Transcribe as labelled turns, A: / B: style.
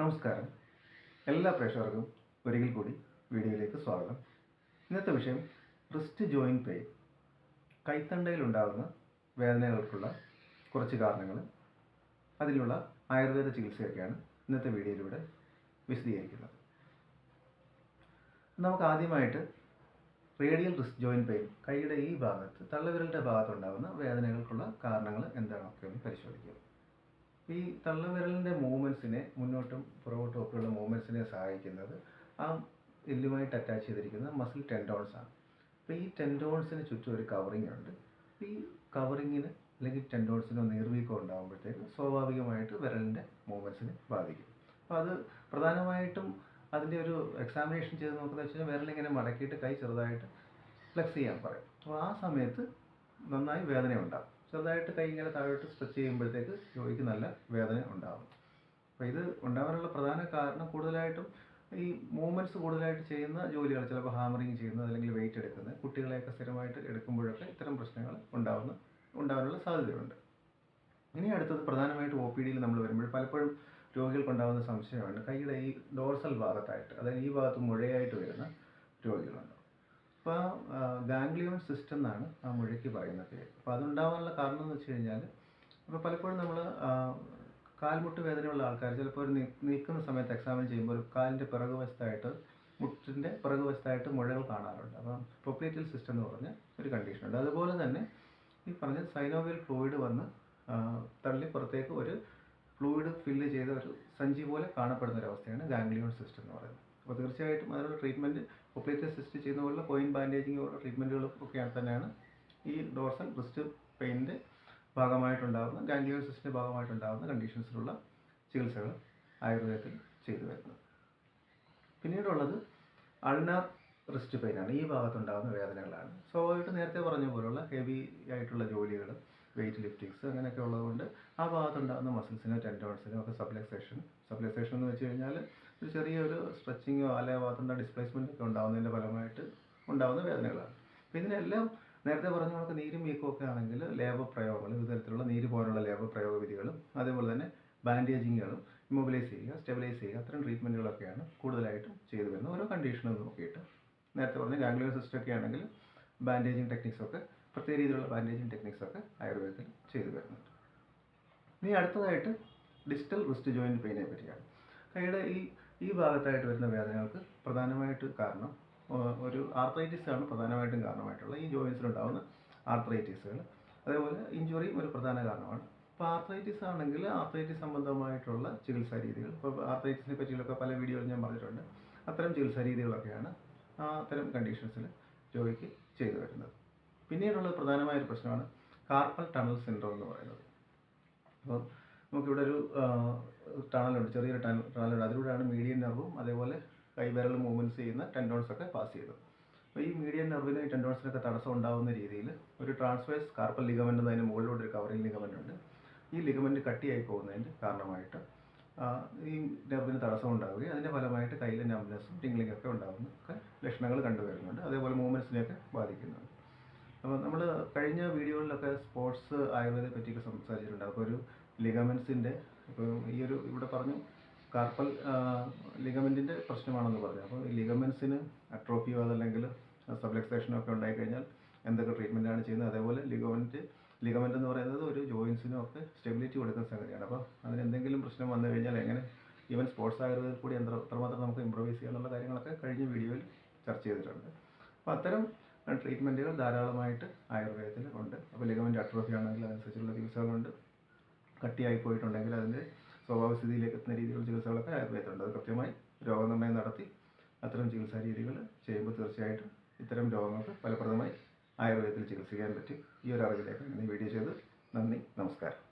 A: നമസ്കാരം. എല്ലാ പ്രേക്ഷകർക്കും ഒരിക്കൽ കൂടി വീഡിയോയിലേക്ക് സ്വാഗതം. ഇന്നത്തെ വിഷയം റിസ്റ്റ് ജോയിൻ പെയിൻ കൈത്തണ്ടയിൽ ഉണ്ടാകുന്ന വേദനകൾക്കുള്ള കുറച്ച് കാരണങ്ങൾ അതിനുള്ള ആയുർവേദ ചികിത്സയൊക്കെയാണ് ഇന്നത്തെ വീഡിയോയിലൂടെ വിശദീകരിക്കുന്നത്. നമുക്ക് ആദ്യമായിട്ട് റേഡിയൽ റിസ്റ്റ് ജോയിൻ പെയിൻ കൈയുടെ ഈ ഭാഗത്ത് തള്ളവിരലിന്റെ ഭാഗത്തുണ്ടാകുന്ന വേദനകൾക്കുള്ള കാരണങ്ങൾ എന്താണൊക്കെ ഒന്ന് പരിശോധിക്കുക ഈ തള്ളവിരലിന്റെ മൂവ്മെന്റ്സിനെ മുന്നോട്ടും പുറകോട്ടും ഒക്കെയുള്ള മൂവ്മെന്റ്സിനെ സഹായിക്കുന്നത് ആ എല്ലുമായിട്ട് അറ്റാച്ച് ചെയ്തിരിക്കുന്ന മസിൽ ടെൻഡോൺസ് ആണ്. അപ്പോൾ ഈ ടെൻഡോൺസിന് ചുറ്റും ഒരു കവറിങ് ഉണ്ട്. ഈ കവറിങ്ങിന് അല്ലെങ്കിൽ ടെൻഡോൺസിനോ നീർവീക്കോ ഉണ്ടാകുമ്പോഴത്തേക്ക് സ്വാഭാവികമായിട്ട് വിരലിന്റെ മൂവ്മെന്റ്സിനെ ബാധിക്കും. അപ്പോൾ അത് പ്രധാനമായിട്ടും അതിന്റെ ഒരു എക്സാമിനേഷൻ ചെയ്ത് നോക്കുന്നത് വെച്ച് കഴിഞ്ഞാൽ വിരലിങ്ങനെ മടക്കിയിട്ട് കൈ ചെറുതായിട്ട് ഫ്ലെക്സ് ചെയ്യാൻ പറയും. അപ്പോൾ ആ സമയത്ത് നന്നായി വേദന ഉണ്ടാകും ചെറുതായിട്ട് കൈ ഇങ്ങനെ താഴോട്ട് സ്ട്രെച്ച് ചെയ്യുമ്പോഴത്തേക്ക് ജോയിക്ക് നല്ല വേദന ഉണ്ടാകും അപ്പോൾ ഇത് ഉണ്ടാകാനുള്ള പ്രധാന കാരണം കൂടുതലായിട്ടും ഈ മൂവ്മെന്റ്സ് കൂടുതലായിട്ട് ചെയ്യുന്ന ജോലികൾ ചിലപ്പോൾ ഹാമറിങ് ചെയ്യുന്നത് അല്ലെങ്കിൽ വെയിറ്റ് എടുക്കുന്നത് കുട്ടികളെയൊക്കെ സ്ഥിരമായിട്ട് എടുക്കുമ്പോഴൊക്കെ ഇത്തരം പ്രശ്നങ്ങൾ ഉണ്ടാകുന്ന ഉണ്ടാകാനുള്ള സാധ്യതയുണ്ട്. ഇനി അടുത്തത് പ്രധാനമായിട്ട് ഒ പി ഡിയിൽ നമ്മൾ വരുമ്പോൾ പലപ്പോഴും രോഗികൾക്കുണ്ടാകുന്ന സംശയമാണ്. കൈയുടെ ഈ ഡോർസൽ ഭാഗത്തായിട്ട് അതായത് ഈ ഭാഗത്ത് മുഴയായിട്ട് വരുന്ന രോഗികളുണ്ട്. അപ്പോൾ ഗാംഗ്ലിയോൺ സിസ്റ്റം എന്നാണ് ആ മുഴയ്ക്ക് പറയുന്ന പേര്. അപ്പോൾ അതുണ്ടാവാനുള്ള കാരണം എന്ന് വെച്ച് കഴിഞ്ഞാൽ അപ്പോൾ പലപ്പോഴും നമ്മൾ കാൽമുട്ട് വേദനയുള്ള ആൾക്കാർ ചിലപ്പോൾ ഒരു നിൽക്കുന്ന സമയത്ത് എക്സാമിൻ ചെയ്യുമ്പോൾ ഒരു കാലിന്റെ പിറകുവശത്തായിട്ട് മുട്ടിന്റെ പിറകുവശത്തായിട്ട് മുഴകൾ കാണാറുണ്ട്. അപ്പം പൊപ്ലേറ്റൽ സിസ്റ്റം എന്ന് പറഞ്ഞ ഒരു കണ്ടീഷനുണ്ട്. അതുപോലെ തന്നെ ഈ പറഞ്ഞ സൈനോവിയൽ ഫ്ലൂയിഡ് വന്ന് തള്ളി പുറത്തേക്ക് ഒരു ഫ്ലൂയിഡ് ഫില്ല് ചെയ്ത ഒരു സഞ്ചി പോലെ കാണപ്പെടുന്ന ഒരു അവസ്ഥയാണ് ഗാംഗ്ലിയോൺ സിസ്റ്റം എന്ന് പറയുന്നത്. അപ്പോൾ തീർച്ചയായിട്ടും അതിനുള്ള ട്രീറ്റ്മെന്റ് ഒപ്പേറ്റ് സിസ്റ്റ് ചെയ്യുന്ന പോലുള്ള പോയിന്റ് ബാൻഡേജിങ് പോലുള്ള ട്രീറ്റ്മെന്റുകളും ഒക്കെയാണ് തന്നെയാണ് ഈ ഡോർസൽ റിസ്റ്റ് പെയിന്റെ ഭാഗമായിട്ടുണ്ടാകുന്ന ഗാംഗ്ലിയോൺ സിസ്റ്റിന്റെ ഭാഗമായിട്ടുണ്ടാകുന്ന കണ്ടീഷൻസിലുള്ള ചികിത്സകൾ ആയുർവേദത്തിൽ ചെയ്തു വരുന്നത്. പിന്നീടുള്ളത് അൾനാർ റിസ്റ്റ് പെയിനാണ് ഈ ഭാഗത്തുണ്ടാകുന്ന വേദനകളാണ്. സ്വാഭാവികമായിട്ട് നേരത്തെ പറഞ്ഞ പോലുള്ള ഹെവി ആയിട്ടുള്ള ജോലികൾ വെയിറ്റ് ലിഫ്റ്റിങ്സ് അങ്ങനെയൊക്കെ ഉള്ളതുകൊണ്ട് ആ ഭാഗത്തുണ്ടാകുന്ന മസിൽസിനോ ടെൻഡോൺസിനോ ഒക്കെ സബ്ലക്സേഷൻ സബ്ലക്സേഷൻ എന്ന് വെച്ച് കഴിഞ്ഞാൽ ഒരു ചെറിയൊരു സ്ട്രെച്ചിങ്ങോ അല്ലെ ആ ഭാഗത്തുള്ള ഡിസ്പ്ലേസ്മെന്റ് ഒക്കെ ഉണ്ടാകുന്നതിന്റെ ഫലമായിട്ട് ഉണ്ടാകുന്ന വേദനകളാണ്. അപ്പോൾ ഇതിനെല്ലാം നേരത്തെ പറഞ്ഞ കണക്ക് നീരും വീക്കമൊക്കെ ആണെങ്കിൽ ലേബർ പ്രയോഗങ്ങൾ വിവിധ തരത്തിലുള്ള നീര് പോലുള്ള ലേബർ പ്രയോഗ വിധികളും അതേപോലെ തന്നെ ബാൻഡേജിങ്ങുകളും ഇമ്മൊബിലൈസ് ചെയ്യുക സ്റ്റെബിലൈസ് ചെയ്യുക അത്തരം ട്രീറ്റ്മെന്റുകളൊക്കെയാണ് കൂടുതലായിട്ടും ചെയ്തു വരുന്നത്. ഓരോ കണ്ടീഷനും നോക്കിയിട്ട് നേരത്തെ പറഞ്ഞ ഗാംഗ്ലിയർ സിസ്റ്റൊക്കെ ആണെങ്കിൽ ബാൻഡേജിങ് ടെക്നിക്സ് ഒക്കെ പ്രത്യേക രീതിയിലുള്ള ബാൻഡേജിങ് ടെക്നിക്സ് ഒക്കെ ആയുർവേദത്തിൽ ചെയ്തു വരുന്നുണ്ട്. ഇനി അടുത്തതായിട്ട് ഡിജിറ്റൽ റിസ്റ്റ് ജോയിന്റ് പെയിനെ പറ്റിയാണ്. കൈയുടെ ഈ ഈ ഭാഗത്തായിട്ട് വരുന്ന വേദനകൾക്ക് പ്രധാനമായിട്ട് കാരണം ഒരു ആർത്രൈറ്റിസ് ആണ് പ്രധാനമായിട്ടും കാരണമായിട്ടുള്ള ഈ ജോയിൻസിലുണ്ടാകുന്ന ആർത്രൈറ്റിസുകൾ അതേപോലെ ഇഞ്ചുറിയും ഒരു പ്രധാന കാരണമാണ്. ഇപ്പോൾ ആർത്രൈറ്റിസ് ആണെങ്കിൽ ആർത്രൈറ്റിസ് സംബന്ധമായിട്ടുള്ള ചികിത്സാ രീതികൾ ഇപ്പോൾ ആർത്രൈറ്റിസിനെ പറ്റിയുള്ള പല വീഡിയോയിൽ ഞാൻ പറഞ്ഞിട്ടുണ്ട്. അത്തരം ചികിത്സാ രീതികളൊക്കെയാണ് അത്തരം കണ്ടീഷൻസിൽ ജോയിക്ക് ചെയ്തു വരുന്നത്. പിന്നീടുള്ള പ്രധാനമായ ഒരു പ്രശ്നമാണ് കാർപ്പൽ ടണൽ സിൻഡ്രോം എന്ന് പറയുന്നത്. അപ്പോൾ നമുക്കിവിടെ ഒരു ടണലുണ്ട് ചെറിയൊരു ടണൽ ടണലുണ്ട് അതിലൂടെയാണ് മീഡിയൻ നെർവും അതേപോലെ കൈവിരൽ മൂവ്മെന്റ്സ് ചെയ്യുന്ന ടെൻഡോൺസ് ഒക്കെ പാസ് ചെയ്തത് അപ്പോൾ ഈ മീഡിയൻ നെർവിന് ടെൻഡോൺസിനൊക്കെ തടസ്സം ഉണ്ടാകുന്ന രീതിയിൽ ഒരു ട്രാൻസ്വേഴ്സ് കാർപ്പൽ ലിഗമെന്റ് എന്നതിന് മുകളിലൂടെ ഒരു കവറിംഗ് ലിഗമെന്റ് ഉണ്ട്. ഈ ലിഗമെന്റ് കട്ടിയായി പോകുന്നതിന്റെ കാരണമായിട്ട് ഈ നെർവിന് തടസ്സം ഉണ്ടാവുകയും അതിന്റെ ഫലമായിട്ട് കയ്യിലെ നംനെസ്സും ടിംഗ്ലിംഗ് ഒക്കെ ഉണ്ടാകുന്ന ഒക്കെ ലക്ഷണങ്ങൾ കണ്ടുവരുന്നുണ്ട്. അതേപോലെ മൂവ്മെന്റ്സിനെയൊക്കെ ബാധിക്കുന്നുണ്ട്. അപ്പോൾ നമ്മൾ കഴിഞ്ഞ വീഡിയോകളിലൊക്കെ സ്പോർട്സ് ആയുർവേദത്തെ പറ്റിയൊക്കെ സംസാരിച്ചിട്ടുണ്ട്. അപ്പോൾ ഒരു ലിഗമെൻസിന്റെ ഇപ്പോൾ ഈ ഒരു ഇവിടെ പറഞ്ഞു കാർപ്പൽ ലിഗമെന്റിന്റെ പ്രശ്നമാണെന്ന് പറഞ്ഞു. അപ്പോൾ ഈ ലിഗമെൻസിന് അട്രോഫിയോ അതല്ലെങ്കിൽ സബ്ലക്സേഷനോ ഒക്കെ ഉണ്ടായിക്കഴിഞ്ഞാൽ എന്തൊക്കെ ട്രീറ്റ്മെന്റാണ് ചെയ്യുന്നത്? അതേപോലെ ലിഗമെന്റ് ലിഗമെന്റ് എന്ന് പറയുന്നത് ഒരു ജോയിൻസിനും ഒക്കെ സ്റ്റെബിലിറ്റി കൊടുക്കുന്ന സംഗതിയാണ്. അപ്പോൾ അതിന് എന്തെങ്കിലും പ്രശ്നം വന്നു കഴിഞ്ഞാൽ എങ്ങനെ ഈവൻ സ്പോർട്സ് ആയുർവേദത്തിൽ കൂടി എത്ര എത്രമാത്രം നമുക്ക് ഇമ്പ്രൂവൈസ് ചെയ്യാനുള്ള കാര്യങ്ങളൊക്കെ കഴിഞ്ഞ വീഡിയോയിൽ ചർച്ച ചെയ്തിട്ടുണ്ട്. അപ്പോൾ അത്തരം ട്രീറ്റ്മെന്റുകൾ ധാരാളമായിട്ട് ആയുർവേദത്തിൽ ഉണ്ട്. അപ്പോൾ ലിഗമെന്റ് അട്രോഫി ആണെങ്കിൽ അതനുസരിച്ചുള്ള ചികിത്സകളുണ്ട്. കട്ടിയായി പോയിട്ടുണ്ടെങ്കിൽ അതിന്റെ സ്വാഭാവിക സ്ഥിതിയിലേക്ക് എത്തുന്ന രീതിയിലുള്ള ചികിത്സകളൊക്കെ ആയുർവേദത്തിലുണ്ട് അത് കൃത്യമായി രോഗനിർണയം നടത്തി അത്തരം ചികിത്സാ രീതികൾ ചെയ്യുമ്പോൾ തീർച്ചയായിട്ടും ഇത്തരം രോഗങ്ങൾക്ക് ഫലപ്രദമായി ആയുർവേദത്തിൽ ചികിത്സിക്കാൻ പറ്റും. ഈ ഒരു അറിവിലേക്ക് വീഡിയോ ചെയ്ത് നന്ദി. നമസ്കാരം.